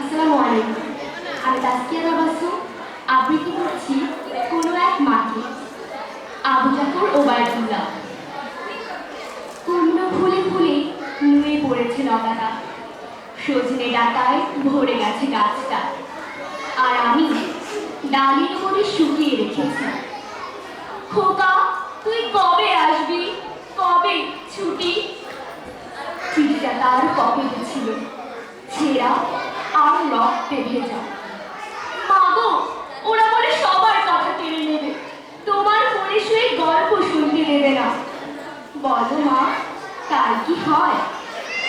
আসসালামু আলাইকুম। আমি তাসকিয়া বাবাসু আবৃত্তি করছি কোনো এক মাকে আবু জাফর ওবায়দুল্লাহ পূর্ণ ফুলে ফুলে নুয়ে পড়েছে লতাটা সজনে ডাটায় ভরে গেছে গাছটা। আর আমি ডালির উপরে শুকিয়ে রেখেছি। খোকা, তুই কবে আসবি? কবে ছুটি? চিঠিটা তার পকেটে ছিল। ছেঁড়া রক্তে ভেজা মাগো ওরা বলে সবার কথা কেড়ে নেবে। তোমার ফোনে শুয়ে গল্প শুনতে দেবে না। বলো মা, তাই কি হয়?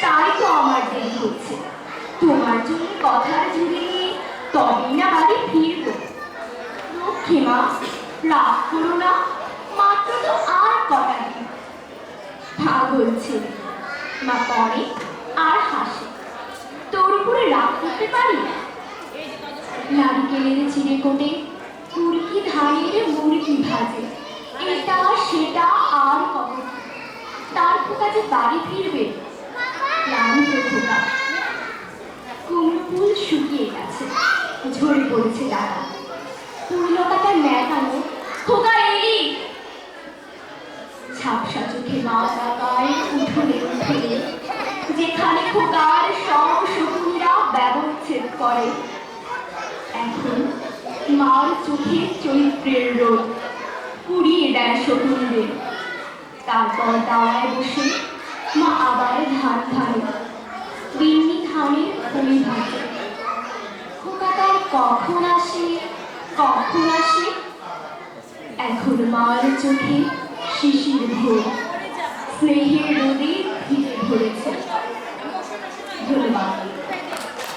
তাই তো আমার দেরি হচ্ছে। তোমার জন্য কথার জুড়ে নিয়ে তবেই না বাড়ি ফিরবো। লক্ষ্মী মা, রাগ করো না, মাত্র তো আর কটা দিন। পাগল ছেলে মা পড়ে আর হাসে তোর উপরে রাগ করতে পারি? নারিকেলের চিড়ে কোটে তুর্কি ধানের মুরগি ভাজে। এটা সেটা আর তার খোকা যে বাড়ি ফিরবে ক্লান্ত শুকিয়ে গেছে, ঝরে পড়েছে ডাটা পুরলতাটা ন্যাকানো খোকা এলি। ঝাপসা চোখে মা তাকায় উঠোনে উঠোনে করে এখন মার চোখে চরিত্রের রোদ পুড়িয়ে দেয় শকুনদের। তারপর দাওয়ায় বসে মা আবার ধান ধানে বিন্নি ধানের ফুলি ভাজে খোকা তার কখন আসে কখন আসে? এখন মার চোখে শিশির ভোর, স্নেহের রোদে ভিজে ধরেছে। ধন্যবাদ।